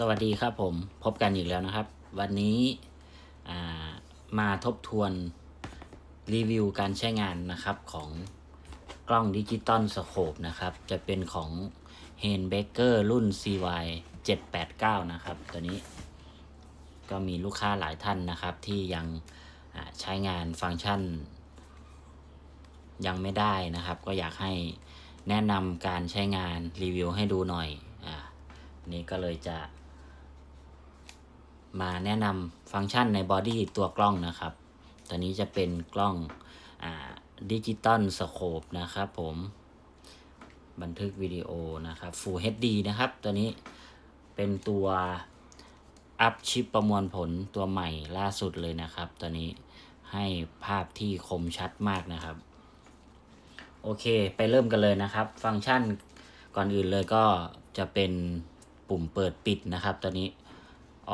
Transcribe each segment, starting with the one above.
สวัสดีครับผมพบกันอีกแล้วนะครับ วันนี้มาทบทวนรีวิวการใช้งานนะครับของกล้องดิจิตอลสโคปนะครับ จะเป็นของ h e n b a k e r รุ่น CY 789 นะครับ ตัวนี้ก็มีลูกค้าหลายท่านนะครับ ที่ยังใช้งานฟังก์ชัน ยังไม่ได้นะครับ ก็อยากให้แนะนำการใช้งานรีวิวให้ดูหน่อยอ่านี่ก็เลยจะ มาแนะนำฟังก์ชันในบอดี้ตัวกล้องนะครับ ตัวนี้จะเป็นกล้องดิจิตอลสโคปนะครับผม บันทึกวิดีโอนะครับ Full HD นะครับ ตัวนี้เป็นตัวอัพชิปประมวลผลตัวใหม่ล่าสุดเลยนะครับ ตัวนี้ให้ภาพที่คมชัดมากนะครับ โอเคไปเริ่มกันเลยนะครับ ฟังก์ชันก่อนอื่นเลยก็จะเป็นปุ่มเปิดปิดนะครับ ตัวนี้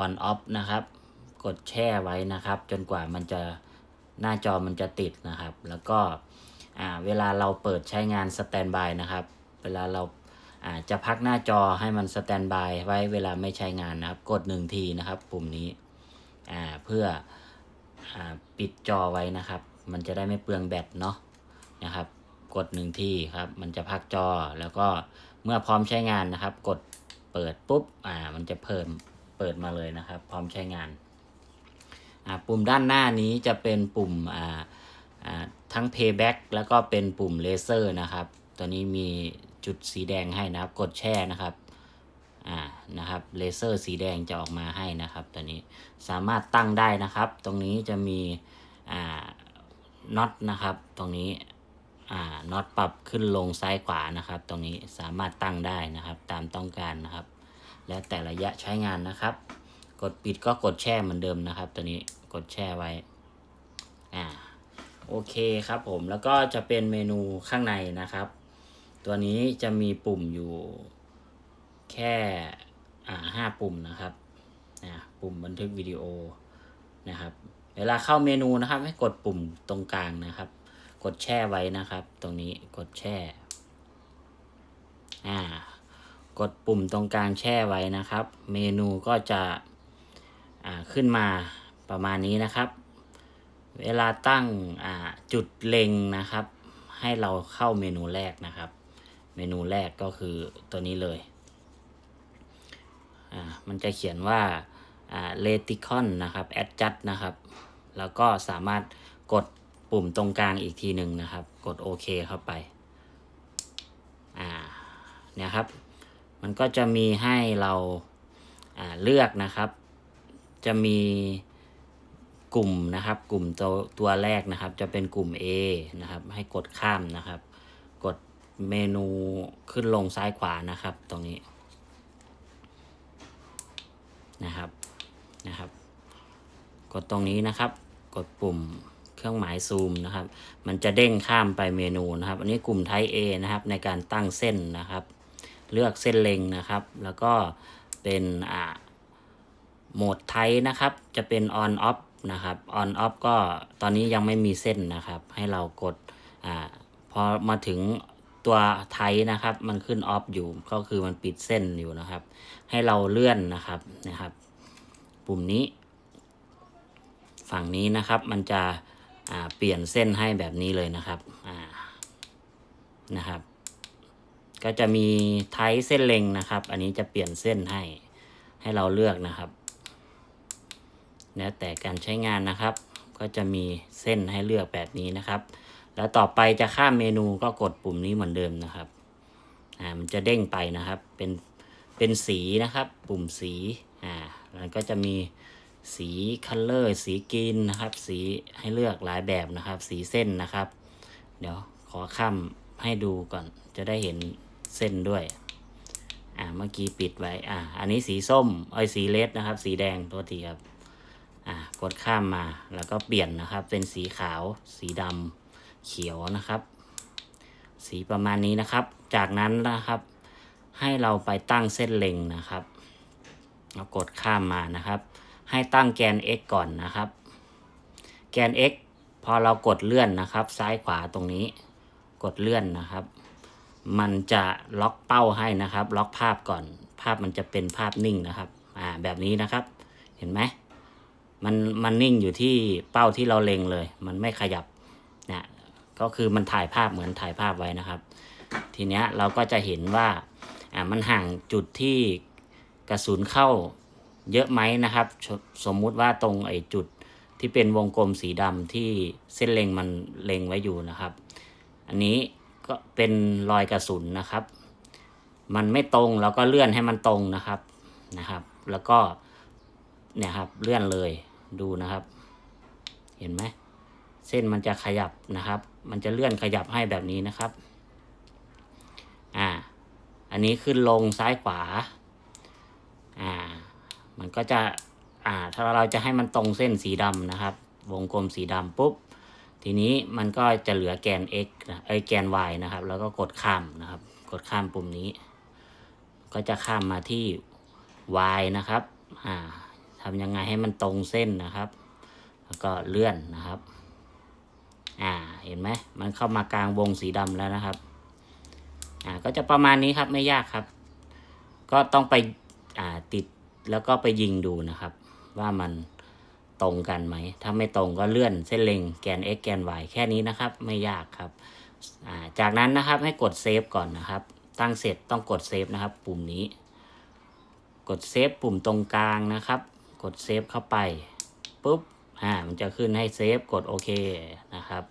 on off นะครับ กดแช่ไว้นะครับ จนกว่ามันจะหน้าจอมันจะติดนะครับ แล้วก็เวลาเราเปิดใช้งานสแตนบายนะครับ เวลาเราอาจะพักหน้าจอให้มันสแตนบายไว้เวลาไม่ใช้งานนะครับ กดหนึ่งทีนะครับ ปุ่มนี้เพื่ออปิดจอไว้นะครับ มันจะได้ไม่เปลืองแบตเนาะนะครับ กดหนึ่งทีครับ มันจะพักจอแล้วก็เมื่อพร้อมใช้งานนะครับ กดเปิดปุ๊บ อ่า มันจะเพิ่ม ปิดมาเลยนะครับ พร้อมใช้งานปุ่มด้านหน้านี้จะเป็นปุ่มทั้ง payback แล้วก็เป็นปุ่มเลเซอร์นะครับ ตัวนี้มีจุดสีแดงให้นะครับ กดแช่นะครับนะครับเลเซอร์สีแดงจะออกมาให้นะครับตัวนี้สามารถตั้งได้นะครับ ตรงนี้จะมีน็อตนะครับ ตรงนี้น็อตปรับขึ้นลงซ้ายขวานะครับ ตรงนี้สามารถตั้งได้นะครับ ตามต้องการนะครับ แล้วแต่ระยะใช้งานนะครับ กดปิดก็กดแช่เหมือนเดิมนะครับ ตัวนี้กดแช่ไว้อ่าโอเคครับผมแล้วก็จะเป็นเมนูข้างในนะครับ ตัวนี้จะมีปุ่มอยู่แค่อ่าห้าปุ่มนะครับอ่าปุ่มบันทึกวิดีโอนะครับ เวลาเข้าเมนูนะครับ ให้กดปุ่มตรงกลางนะครับ กดแช่ไว้นะครับ ตรงนี้กดแช่อ่า กดปุ่มตรงกลางแช่ไว้นะครับ เมนูก็จะขึ้นมาประมาณนี้นะครับ เวลาตั้งจุดเล็งนะครับ ให้เราเข้าเมนูแรกนะครับ เมนูแรกก็คือตัวนี้เลย มันจะเขียนว่า l e t i c o n นะครับ adjust นะครับ แล้วก็สามารถกดปุ่มตรงกลางอีกทีหนึ่งนะครับ กดโอเคเข้าไป อ่า เนี่ยครับ มันก็จะมีให้เราเลือกนะครับ จะมีกลุ่มนะครับ กลุ่มตัวตัวแรกนะครับ จะเป็นกลุ่ม A นะครับ ให้กดข้ามนะครับ กดเมนูขึ้นลงซ้ายขวานะครับ ตรงนี้นะครับนะครับ กดตรงนี้นะครับ กดปุ่มเครื่องหมายซูมนะครับ มันจะเด้งข้ามไปเมนูนะครับ อันนี้กลุ่มไท A นะครับ ในการตั้งเส้นนะครับ เลือกเส้นเล็งนะครับ แล้วก็เป็นอ่าโหมดไทนะครับ จะเป็น on off นะครับ on off ก็ตอนนี้ยังไม่มีเส้นนะครับ ให้เรากดอ่าพอมาถึงตัวไทนะครับ มันขึ้น off อยู่ก็คือมันปิดเส้นอยู่นะครับ ให้เราเลื่อนนะครับนะครับ ปุ่มนี้ ฝั่งนี้นะครับมันจะเปลี่ยนเส้นให้แบบนี้เลยนะครับนะครับ ก็จะมีไทเส้นเล็งนะครับ อันนี้จะเปลี่ยนเส้นให้ให้เราเลือกนะครับ แล้วแต่การใช้งานนะครับ ก็จะมีเส้นให้เลือกแบบนี้นะครับ แล้วต่อไปจะข้ามเมนูก็กดปุ่มนี้เหมือนเดิมนะครับ อ่า มันจะเด้งไปนะครับ เป็น เป็นสีนะครับ ปุ่มสี อ่า แล้วก็จะมีสีคัลเลอร์สีกรีนนะครับ สีให้เลือกหลายแบบนะครับ สีเส้นนะครับ เดี๋ยวขอข้ามให้ดูก่อนจะได้เห็น เส้นด้วย อ่าเมื่อกี้ปิดไว้ อ่า อันนี้สีส้มไอ้สีเลดนะครับ สีแดงตัวทีครับ อ่ากดข้ามมาแล้วก็เปลี่ยนนะครับ เป็นสีขาว สีดำเขียวนะครับ สีประมาณนี้นะครับ จากนั้นนะครับ ให้เราไปตั้งเส้นเล็งนะครับเรากดข้ามมานะครับ ให้ตั้งแกน x ก่อนนะครับ แกน x พอเรากดเลื่อนนะครับ ซ้ายขวาตรงนี้ กดเลื่อนนะครับ มันจะล็อกเป้าให้นะครับ ล็อกภาพก่อน ภาพมันจะเป็นภาพนิ่งนะครับ อ่าแบบนี้นะครับ เห็นไหมมันมันนิ่งอยู่ที่เป้าที่เราเล็งเลย มันไม่ขยับนะก็คือมันถ่ายภาพเหมือนถ่ายภาพไว้นะครับ ทีเนี้ยเราก็จะเห็นว่าอ่ามันห่างจุดที่กระสุนเข้าเยอะไหมนะครับ สมมุติว่าตรงไอ้จุดที่เป็นวงกลมสีดำที่เส้นเล็งมันเล็งไว้อยู่นะครับ อันนี้ ก็เป็นรอยกระสุนนะครับ มันไม่ตรงเราก็เลื่อนให้มันตรงนะครับนะครับ แล้วก็เนี่ยครับเลื่อนเลยดูนะครับ เห็นไหมเส้นมันจะขยับนะครับ มันจะเลื่อนขยับให้แบบนี้นะครับอ่าอันนี้ขึ้นลงซ้ายขวาอ่ามันก็จะอ่าถ้าเราจะให้มันตรงเส้นสีดำนะครับ วงกลมสีดำปุ๊บ ทีนี้มันก็จะเหลือแกน x นะไอแกน y นะครับ แล้วก็กดข้ามนะครับ กดข้ามปุ่มนี้ ก็จะข้ามมาที่ y นะครับอ่าทำยังไงให้มันตรงเส้นนะครับ แล้วก็เลื่อนนะครับ อ่า เห็นไหม มันเข้ามากลางวงสีดำแล้วนะครับ อ่า ก็จะประมาณนี้ครับ ไม่ยากครับ ก็ต้องไป อ่า ติดแล้วก็ไปยิงดูนะครับ ว่ามัน ตรงกันไหม ถ้าไม่ตรงก็เลื่อนเส้นเล็งแกน x แกน y แค่นี้นะครับ ไม่ยากครับาจากนั้นนะครับให้กดเซฟก่อนนะครับ ตั้งเสร็จต้องกดเซฟนะครับ ปุ่มนี้ กดเซฟปุ่มตรงกลางนะครับ กดเซฟเข้าไปปุ๊บอ่ามันจะขึ้นให้เซฟกดโอเคนะครับ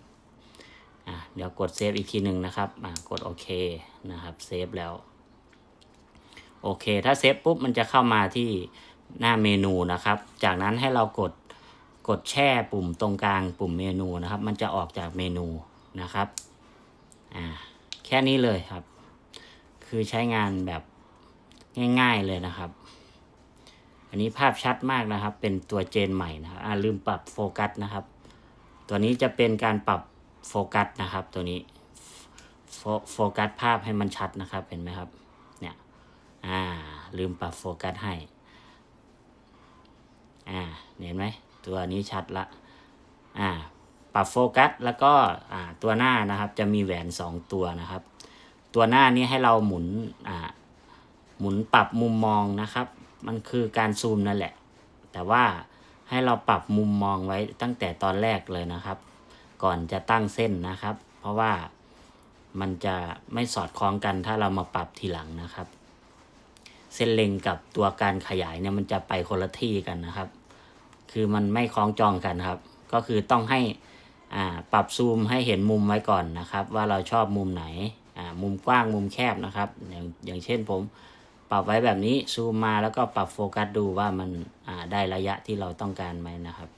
อ่าเดี๋ยวกดเซฟอีกทีหนึ่งนะครับอ่ากดโอเคนะครับเซฟแล้วโอเค ถ้าเซฟปุ๊บมันจะเข้ามาที่หน้าเมนูนะครับ จากนั้นให้เรากด กดแช่ปุ่มตรงกลางปุ่มเมนูนะครับ มันจะออกจากเมนูนะครับอ่าแค่นี้เลยครับ คือใช้งานแบบง่ายๆเลยนะครับ อันนี้ภาพชัดมากนะครับ เป็นตัวเจนใหม่นะครับอ่าลืมปรับโฟกัสนะครับ ตัวนี้จะเป็นการปรับโฟกัสนะครับ ตัวนี้โฟโฟกัสภาพให้มันชัดนะครับ เห็นไหมครับ เนี่ย อ่า ลืมปรับโฟกัสให้ อ่า เห็นไหม ตัวนี้ชัดละอ่าปรับโฟกัสแล้วก็อ่าตัวหน้านะครับจะมีแหวนสองตัวนะครับ ตัวหน้านี้ให้เราหมุนอ่าหมุนปรับมุมมองนะครับ มันคือการซูมนั่นแหละ แต่ว่าให้เราปรับมุมมองไว้ตั้งแต่ตอนแรกเลยนะครับ ก่อนจะตั้งเส้นนะครับ เพราะว่ามันจะไม่สอดคล้องกันถ้าเรามาปรับทีหลังนะครับ เส้นเล็งกับตัวการขยายเนี่ยมันจะไปคนละที่กันนะครับ คือมันไม่คล้องจองกันครับ ก็คือต้องให้อ่าปรับซูมให้เห็นมุมไว้ก่อนนะครับ ว่าเราชอบมุมไหนอ่ามุมกว้างมุมแคบนะครับ อย่างอย่างเช่นผมปรับไว้แบบนี้ซูมมาแล้วก็ปรับโฟกัสดูว่ามันอ่าได้ระยะที่เราต้องการไหมนะครับ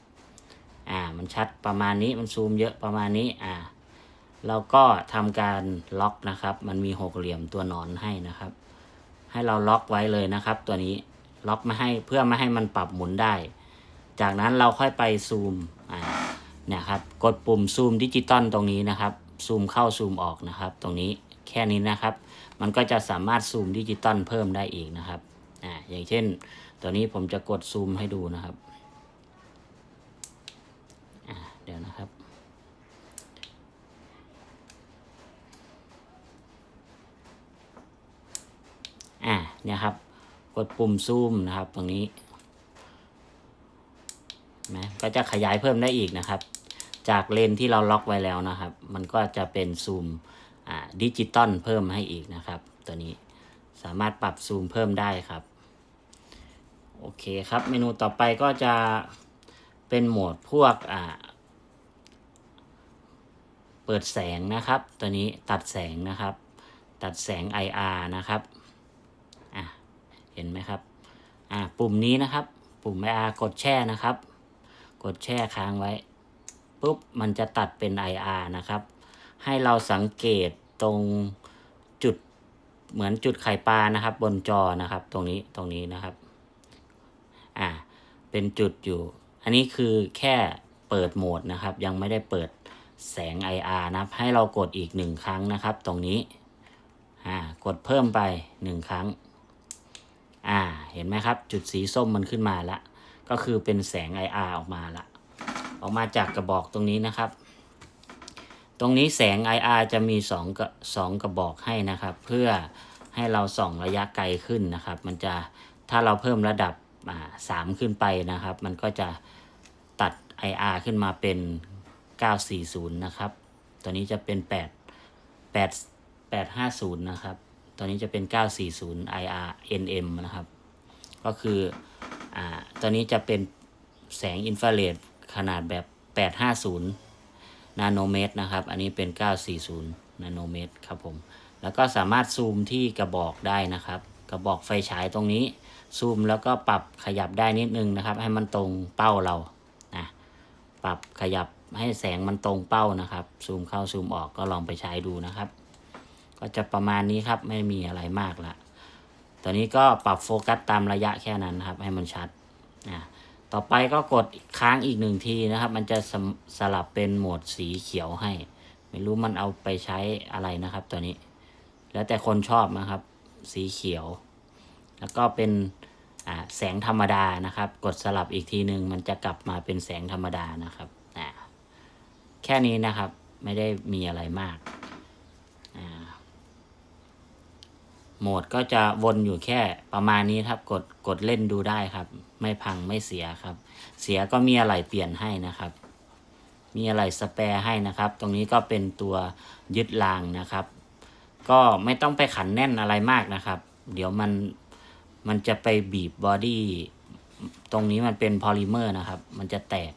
อ่ามันชัดประมาณนี้มันซูมเยอะประมาณนี้อ่าเราก็ทำการล็อกนะครับ มันมีหกเหลี่ยมตัวนอนให้นะครับ ให้เราล็อกไว้เลยนะครับ ตัวนี้ล็อกไม่ให้เพื่อไม่ให้มันปรับหมุนได้ จากนั้นเราค่อยไปซูมเนี่ยครับ กดปุ่มซูมดิจิตอลตรงนี้นะครับ ซูมเข้าซูมออกนะครับ ตรงนี้แค่นี้นะครับ มันก็จะสามารถซูมดิจิตอลเพิ่มได้อีกนะครับอ่าอย่างเช่น ตัวนี้ผมจะกดซูมให้ดูนะครับอ่าเดี๋ยวนะครับอ่าเนี่ยครับ กดปุ่มซูมนะครับตรงนี้ นะก็จะขยายเพิ่มได้อีกนะครับ จากเลนที่เราล็อกไว้แล้วนะครับ มันก็จะเป็นซูมดิจิตอลเพิ่มให้อีกนะครับ ตัวนี้สามารถปรับซูมเพิ่มได้ครับ โอเคครับ เมนูต่อไปก็จะเป็นโหมดพวกเปิดแสงนะครับ ตัวนี้ตัดแสงนะครับ ตัดแสง IR นะครับเห็นไหมครับ อ่า ปุ่มนี้นะครับ ปุ่ม IR กดแช่นะครับ กดแช่ค้างไว้ปุ๊บมันจะตัดเป็น IR นะครับ ให้เราสังเกตตรงจุดเหมือนจุดไข่ปลานะครับ บนจอนะครับ ตรงนี้ตรงนี้นะครับอ่าเป็นจุดอยู่ อันนี้คือแค่เปิดโหมดนะครับ ยังไม่ได้เปิดแสง IR นะครับ ให้เรากดอีกหนึ่งครั้งนะครับ ตรงนี้อ่ากดเพิ่มไปหนึ่งครั้งอ่าเห็นไหมครับ จุดสีส้มมันขึ้นมาละ ก็คือเป็นแสง IR ออกมาละ ออกมาจากกระบอกตรงนี้นะครับ ตรงนี้แสง IR จะมีสองกระสองกระบอกให้นะครับ เพื่อให้เราส่องระยะไกลขึ้นนะครับ มันจะถ้าเราเพิ่มระดับอ่าสามขึ้นไปนะครับ มันก็จะตัด IR ขึ้นมาเป็น 940 นะครับ ตัวนี้จะเป็น 8 8 850 นะครับ ตัวนี้จะเป็น 940 IR NM นะครับ ก็คือ อ่าตัวนี้จะเป็นแสงอินฟราเรดขนาดแบบ 850 นาโนเมตรนะครับ อันนี้เป็น 940 นาโนเมตรครับผม แล้วก็สามารถซูมที่กระบอกได้นะครับ กระบอกไฟฉายตรงนี้ ซูมแล้วก็ปรับขยับได้นิดนึงนะครับ ให้มันตรงเป้าเรานะปรับขยับให้แสงมันตรงเป้านะครับ ซูมเข้าซูมออกก็ลองไปใช้ดูนะครับ ก็จะประมาณนี้ครับ ไม่มีอะไรมากละ ตอนนี้ก็ปรับโฟกัสตามระยะแค่นั้นนะครับ ให้มันชัดนะต่อไปก็กดค้างอีกหนึ่งทีนะครับ มันจะสสลับเป็นโหมดสีเขียวให้ ไม่รู้มันเอาไปใช้อะไรนะครับ ตัวนี้ แล้วแต่คนชอบนะครับ สีเขียว แล้วก็เป็นแสงธรรมดานะครับ กดสลับอีกทีหนึ่งมันจะกลับมาเป็นแสงธรรมดานะครับแค่นี้นะครับไม่ได้มีอะไรมากอ่า โหมดก็จะวนอยู่แค่ประมาณนี้ครับ กดกดเล่นดูได้ครับ ไม่พังไม่เสียครับ เสียก็มีอะไรเปลี่ยนให้นะครับ มีอะไรสแปร์ให้นะครับ ตรงนี้ก็เป็นตัวยึดรางนะครับ ก็ไม่ต้องไปขันแน่นอะไรมากนะครับ เดี๋ยวมันมันจะไปบีบบอดี้ตรงนี้มันเป็นพอลิเมอร์นะครับ มันจะแตก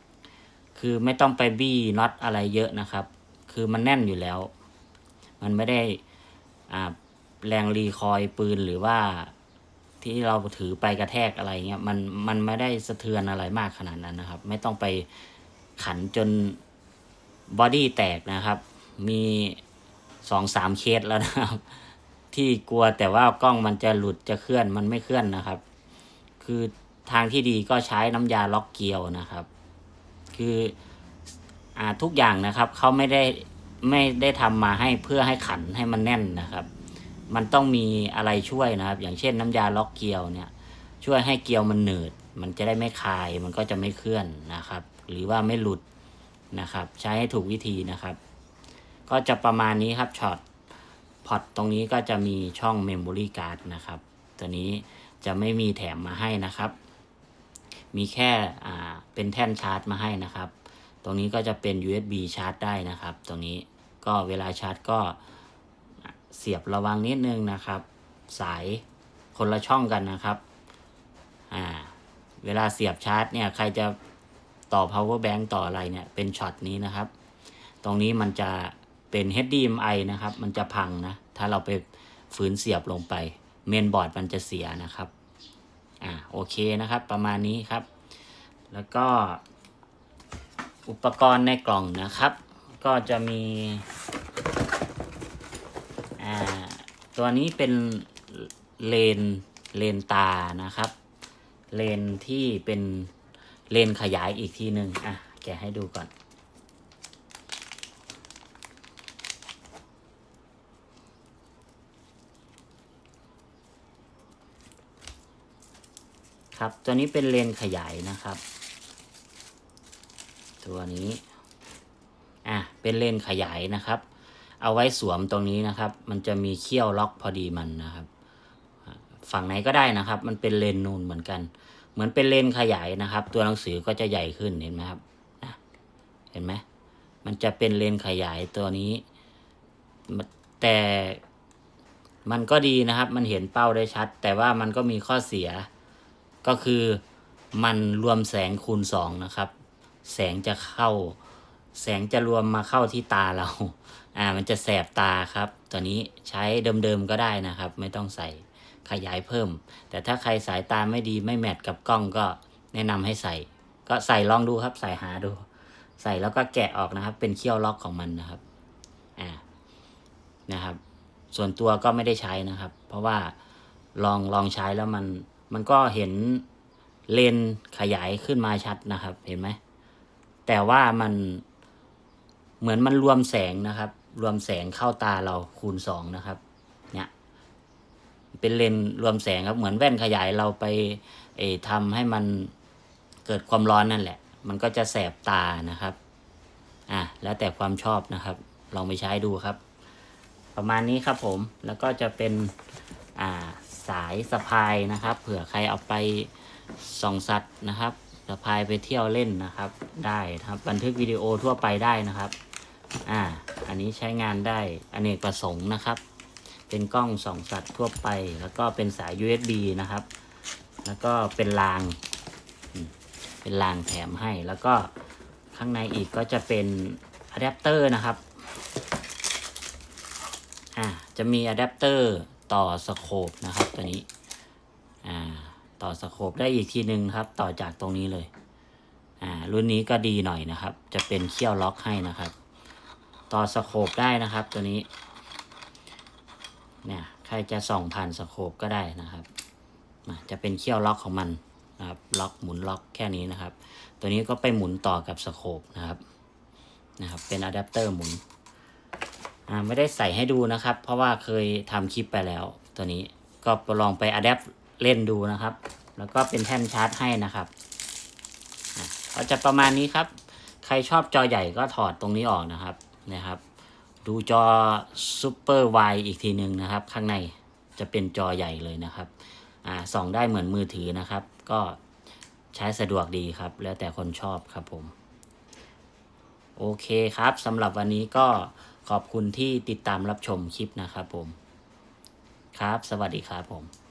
คือไม่ต้องไปบี้น็อตอะไรเยอะนะครับ คือมันแน่นอยู่แล้ว มันไม่ได้อ่า แรงรีคอยล์ปืนหรือว่าที่เราถือไปกระแทกอะไรเงี้ยมันมันไม่ได้สะเทือนอะไรมากขนาดนั้นนะครับ ไม่ต้องไปขันจนบอดี้แตกนะครับ มีสองสามเคสแล้วนะครับ ที่กลัวแต่ว่ากล้องมันจะหลุดจะเคลื่อนมันไม่เคลื่อนนะครับ คือทางที่ดีก็ใช้น้ำยาล็อกเกลียวนะครับ คืออ่าทุกอย่างนะครับเขาไม่ได้ไม่ได้ทำมาให้เพื่อให้ขันให้มันแน่นนะครับ มันต้องมีอะไรช่วยนะครับ อย่างเช่นน้ำยาล็อกเกลียวเนี่ย ช่วยให้เกลียวมันหนืด มันจะได้ไม่คาย มันก็จะไม่เคลื่อนนะครับ หรือว่าไม่หลุดนะครับ ใช้ให้ถูกวิธีนะครับ ก็จะประมาณนี้ครับช็อตพอตตรงนี้ก็จะมีช่อง Memory Card นะครับ ตัวนี้จะไม่มีแถมมาให้นะครับ มีแค่อ่าเป็นแท่นชาร์จมาให้นะครับ ตรงนี้ก็จะเป็น USB ชาร์จได้นะครับ ตรงนี้ก็เวลาชาร์จก็ เสียบระวังนิดนึงนะครับ สายคนละช่องกันนะครับอ่าเวลาเสียบชาร์จเนี่ยใครจะต่อ power bank ต่ออะไรเนี่ยเป็นช็อตนี้นะครับ ตรงนี้มันจะเป็น HDMI นะครับ มันจะพังนะ ถ้าเราไปฝืนเสียบลงไป เมนบอร์ดมันจะเสียนะครับ อ่าโอเคนะครับ ประมาณนี้ครับ แล้วก็อุปกรณ์ในกล่องนะครับ ก็จะมี อ่า ตัวนี้เป็นเลนเลนตานะครับ เลนที่เป็นเลนขยายอีกทีหนึ่งอะ แกะให้ดูก่อน ครับ ตัวนี้เป็นเลนขยายนะครับ ตัวนี้ อะ เป็นเลนขยายนะครับ เอาไว้สวมตรงนี้นะครับ มันจะมีเขี้ยวล็อกพอดีมันนะครับ ฝั่งไหนก็ได้นะครับ มันเป็นเลนนูนเหมือนกัน เหมือนเป็นเลนขยายนะครับ ตัวหนังสือก็จะใหญ่ขึ้นเห็นไหมครับนะเห็นไหมมันจะเป็นเลนขยายตัวนี้ แต่มันก็ดีนะครับ มันเห็นเป้าได้ชัด แต่ว่ามันก็มีข้อเสีย ก็คือมันรวมแสงคูณสองนะครับ แสงจะเข้า แสงจะรวมมาเข้าที่ตาเรา อ่ามันจะแสบตาครับ ตัวนี้ใช้เดิมๆก็ได้นะครับ ไม่ต้องใส่ขยายเพิ่ม แต่ถ้าใครสายตาไม่ดีไม่แมทกับกล้องก็แนะนำให้ใส่ ก็ใส่ลองดูครับ ใส่หาดู ใส่แล้วก็แกะออกนะครับ เป็นเขี้ยวล็อกของมันนะครับอ่านะครับ ส่วนตัวก็ไม่ได้ใช้นะครับ เพราะว่าลองลองใช้แล้วมันมันก็เห็นเลนขยายขึ้นมาชัดนะครับ เห็นไหมแต่ว่ามันเหมือนมันรวมแสงนะครับ รวมแสงเข้าตาเราคูณสองนะครับ เนี่ย เป็นเลนรวมแสงครับเหมือนแว่นขยายเราไปเอทำให้มันเกิดความร้อนนั่นแหละ มันก็จะแสบตานะครับ อะแล้วแต่ความชอบนะครับ ลองไปใช้ดูครับ ประมาณนี้ครับผมแล้วก็จะเป็นอ่าสายสะพายนะครับ เผื่อใครเอาไปส่องสัตว์นะครับจะพายไปเที่ยวเล่นนะครับ ได้ครับบันทึกวิดีโอทั่วไปได้นะครับ อ่า อันนี้ใช้งานได้อเนกประสงค์นะครับ เป็นกล้องส่องสัตว์ทั่วไป แล้วก็เป็นสาย USB นะครับ แล้วก็เป็นราง เป็นรางแถมให้ แล้วก็ข้างในอีกก็จะเป็นอะแดปเตอร์นะครับ อ่า จะมีอะแดปเตอร์ต่อสโคปนะครับตัวนี้ อ่า ต่อสโคปได้อีกทีหนึ่งครับ ต่อจากตรงนี้เลย อ่า รุ่นนี้ก็ดีหน่อยนะครับ จะเป็นเขี้ยวล็อกให้นะครับ ต่อสโคปได้นะครับตัวนี้ เนี่ยใครจะส่องผ่านสโคปก็ได้นะครับ จะเป็นเขี้ยวล็อกของมันนะครับล็อกหมุนล็อกแค่นี้นะครับ ตัวนี้ก็ไปหมุนต่อกับสโคปนะครับนะครับ เป็นอะแดปเตอร์หมุนอ่าไม่ได้ใส่ให้ดูนะครับ เพราะว่าเคยทำคลิปไปแล้ว ตัวนี้ก็ลองไปอะแดปเล่นดูนะครับ แล้วก็เป็นแท่นชาร์จให้นะครับก็จะประมาณนี้ครับ ใครชอบจอใหญ่ก็ถอดตรงนี้ออกนะครับ นะครับ ดูจอซูเปอร์ไวอีกทีหนึ่งนะครับ ข้างในจะเป็นจอใหญ่เลยนะครับอ่าส่องได้เหมือนมือถือนะครับ ก็ใช้สะดวกดีครับ แล้วแต่คนชอบครับผมโอเคครับสำหรับวันนี้ก็ขอบคุณที่ติดตามรับชมคลิปนะครับผม ครับ สวัสดีครับผม